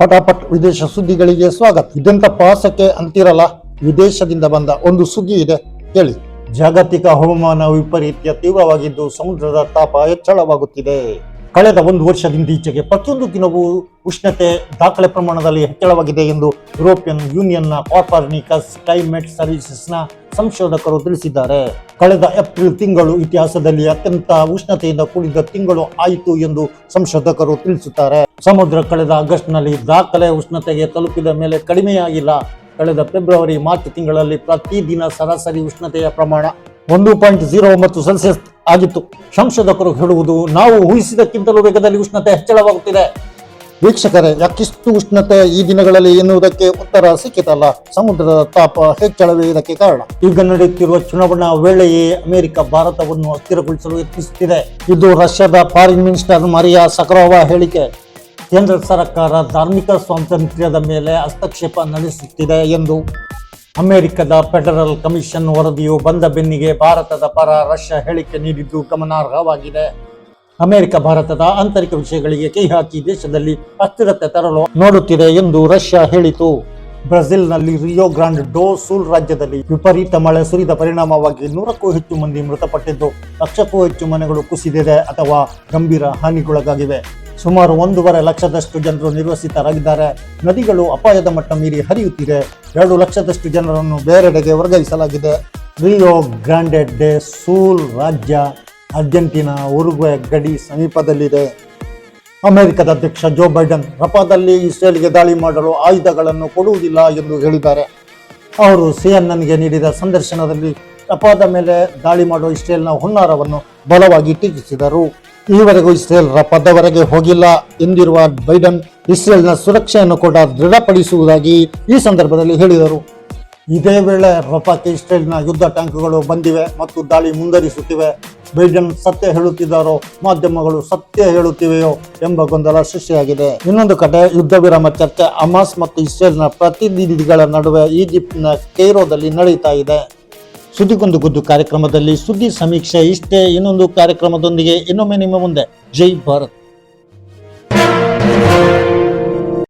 ಪಟಾಪಟ್ ವಿದೇಶ ಸುದ್ದಿಗಳಿಗೆ ಸ್ವಾಗತ. ಇದೆಂತ ಪಾಸಕ್ಕೆ ಅಂತಿರಲ್ಲ? ವಿದೇಶದಿಂದ ಬಂದ ಒಂದು ಸುದ್ದಿ ಇದೆ. ಕೇಳಿ ಜಾಗತಿಕ ಹವಾಮಾನ ವೈಪರೀತ್ಯ ತೀವ್ರವಾಗಿದ್ದು ಸಮುದ್ರದ ತಾಪ ಹೆಚ್ಚಳವಾಗುತ್ತಿದೆ. ಕಳೆದ ಒಂದು ವರ್ಷದಿಂದೀಚೆಗೆ ಪ್ರತಿಯೊಂದು ದಿನವೂ ಉಷ್ಣತೆ ದಾಖಲೆ ಪ್ರಮಾಣದಲ್ಲಿ ಹೆಚ್ಚಳವಾಗಿದೆ ಎಂದು ಯುರೋಪಿಯನ್ ಯೂನಿಯನ್ನ ಕಾರ್ಪಾರ್ನಿಕಸ್ ಕ್ಲೈಮೇಟ್ ಸರ್ವಿಸಸ್ನ ಸಂಶೋಧಕರು ತಿಳಿಸಿದ್ದಾರೆ. ಕಳೆದ ಏಪ್ರಿಲ್ ತಿಂಗಳು ಇತಿಹಾಸದಲ್ಲಿ ಅತ್ಯಂತ ಉಷ್ಣತೆಯಿಂದ ಕೂಡಿದ ತಿಂಗಳು ಆಯಿತು ಎಂದು ಸಂಶೋಧಕರು ತಿಳಿಸುತ್ತಾರೆ. ಸಮುದ್ರ ಕಳೆದ ಆಗಸ್ಟ್ನಲ್ಲಿ ದಾಖಲೆ ಉಷ್ಣತೆಗೆ ತಲುಪಿದ ಮೇಲೆ ಕಡಿಮೆಯಾಗಿಲ್ಲ. ಕಳೆದ ಫೆಬ್ರವರಿ, ಮಾರ್ಚ್ ತಿಂಗಳಲ್ಲಿ ಪ್ರತಿದಿನ ಸರಾಸರಿ ಉಷ್ಣತೆಯ ಪ್ರಮಾಣ ಒಂದು ಪಾಯಿಂಟ್ ಜೀರೋ ಒಂಬತ್ತು ಸೆಲ್ಸಿಯಸ್ ಆಗಿತ್ತು. ಸಂಶೋಧಕರು ಹೇಳುವುದು ನಾವು ಊಹಿಸಿದಕ್ಕಿಂತಲೂ ವೇಗದಲ್ಲಿ ಉಷ್ಣತೆ ಹೆಚ್ಚಳವಾಗುತ್ತಿದೆ. ವೀಕ್ಷಕರೇ ಯಾಕಿಷ್ಟು ಉಷ್ಣತೆ ಈ ದಿನಗಳಲ್ಲಿ ಎನ್ನುವುದಕ್ಕೆ ಉತ್ತರ ಸಿಕ್ಕಿತಲ್ಲ? ಸಮುದ್ರದ ತಾಪ ಹೆಚ್ಚಳವೇ ಇದಕ್ಕೆ ಕಾರಣ. ಈಗ ನಡೆಯುತ್ತಿರುವ ಚುನಾವಣಾ ವೇಳೆಯೇ ಅಮೆರಿಕ ಭಾರತವನ್ನು ಅಸ್ಥಿರಗೊಳಿಸಲು ಯತ್ನಿಸುತ್ತಿದೆ. ಇದು ರಷ್ಯಾದ ಫಾರಿನ್ ಮಿನಿಸ್ಟರ್ ಮರಿಯಾ ಸಕ್ರೋವ ಹೇಳಿಕೆ. ಕೇಂದ್ರ ಸರ್ಕಾರ ಧಾರ್ಮಿಕ ಸ್ವಾತಂತ್ರ್ಯದ ಮೇಲೆ ಹಸ್ತಕ್ಷೇಪ ನಡೆಸುತ್ತಿದೆ ಎಂದು ಅಮೆರಿಕದ ಫೆಡರಲ್ ಕಮಿಷನ್ ವರದಿಯು ಬಂದ ಬೆನ್ನಿಗೆ ಭಾರತದ ಪರ ರಷ್ಯಾ ಹೇಳಿಕೆ ನೀಡಿದ್ದು ಗಮನಾರ್ಹವಾಗಿದೆ. ಅಮೆರಿಕ, ಭಾರತದ ಆಂತರಿಕ ವಿಷಯಗಳಿಗೆ ಕೈ ಹಾಕಿ ದೇಶದಲ್ಲಿ ಅಸ್ಥಿರತೆ ತರಲು ನೋಡುತ್ತಿದೆ ಎಂದು ರಷ್ಯಾ ಹೇಳಿತು. ಬ್ರೆಜಿಲ್ನಲ್ಲಿ ರಿಯೋ ಗ್ರಾಂಡ್ ಡೋ ಸೂಲ್ ರಾಜ್ಯದಲ್ಲಿ ವಿಪರೀತ ಮಳೆ ಸುರಿದ ಪರಿಣಾಮವಾಗಿ ನೂರಕ್ಕೂ ಹೆಚ್ಚು ಮಂದಿ ಮೃತಪಟ್ಟಿದ್ದು, ಲಕ್ಷಕ್ಕೂ ಹೆಚ್ಚು ಮನೆಗಳು ಕುಸಿದಿದೆ ಅಥವಾ ಗಂಭೀರ ಹಾನಿಗೊಳಗಾಗಿವೆ. ಸುಮಾರು ಒಂದೂವರೆ ಲಕ್ಷದಷ್ಟು ಜನರು ನಿರ್ವಸಿತರಾಗಿದ್ದಾರೆ. ನದಿಗಳು ಅಪಾಯದ ಮಟ್ಟ ಮೀರಿ ಹರಿಯುತ್ತಿದೆ. ಎರಡು ಲಕ್ಷದಷ್ಟು ಜನರನ್ನು ಬೇರೆಡೆಗೆ ವರ್ಗಾಯಿಸಲಾಗಿದೆ. ರಿಯೋ ಗ್ರಾಂಡೆ ಡೆ ಸೂಲ್ ರಾಜ್ಯ ಅರ್ಜೆಂಟೀನಾ, ಉರುಗ್ವೆ ಗಡಿ ಸಮೀಪದಲ್ಲಿದೆ. ಅಮೆರಿಕದ ಅಧ್ಯಕ್ಷ ಜೋ ಬೈಡನ್, ರಫಾದಲ್ಲಿ ಇಸ್ರೇಲ್ಗೆ ದಾಳಿ ಮಾಡಲು ಆಯುಧಗಳನ್ನು ಕೊಡುವುದಿಲ್ಲ ಎಂದು ಹೇಳಿದ್ದಾರೆ. ಅವರು ಸಿಎನ್ಎನ್ಗೆ ನೀಡಿದ ಸಂದರ್ಶನದಲ್ಲಿ, ರಫಾದ ಮೇಲೆ ದಾಳಿ ಮಾಡುವ ಇಸ್ರೇಲ್ನ ಹುನ್ನಾರವನ್ನು ಬಲವಾಗಿ ಟೀಕಿಸಿದರು ಈವರೆಗೂ ಇಸ್ರೇಲ್ರ ಪದವರೆಗೆ ಹೋಗಿಲ್ಲ ಎಂದಿರುವ ಬೈಡನ್ ಇಸ್ರೇಲ್ನ ಸುರಕ್ಷೆಯನ್ನು ಕೂಡ ದೃಢಪಡಿಸುವುದಾಗಿ ಈ ಸಂದರ್ಭದಲ್ಲಿ ಹೇಳಿದರು. ಇದೇ ವೇಳೆ ರಫಾಕ್ಕೆ ಇಸ್ರೇಲ್ನ ಯುದ್ಧ ಟ್ಯಾಂಕ್ಗಳು ಬಂದಿವೆ ಮತ್ತು ದಾಳಿ ಮುಂದುವರಿಸುತ್ತಿವೆ. ಬೈಡನ್ ಸತ್ಯ ಹೇಳುತ್ತಿದ್ದಾರೋ, ಮಾಧ್ಯಮಗಳು ಸತ್ಯ ಹೇಳುತ್ತಿವೆಯೋ ಎಂಬ ಗೊಂದಲ ಸೃಷ್ಟಿಯಾಗಿದೆ. ಇನ್ನೊಂದು ಕಡೆ ಯುದ್ಧ ವಿರಾಮ ಚರ್ಚೆ ಅಮಾಸ್ ಮತ್ತು ಇಸ್ರೇಲ್ನ ಪ್ರತಿನಿಧಿಗಳ ನಡುವೆ ಈಜಿಪ್ಟ್ನ ಕೈರೋದಲ್ಲಿ ನಡೀತಾ ಇದೆ. ಸುದ್ದಿಗೊಂದು ಗುದ್ದು ಕಾರ್ಯಕ್ರಮದಲ್ಲಿ ಸುದ್ದಿ ಸಮೀಕ್ಷೆ ಇಷ್ಟೇ ಇನ್ನೊಂದು ಕಾರ್ಯಕ್ರಮದೊಂದಿಗೆ ಇನ್ನೊಮ್ಮೆ ನಿಮ್ಮ ಮುಂದೆ. ಜೈ ಭಾರತ್.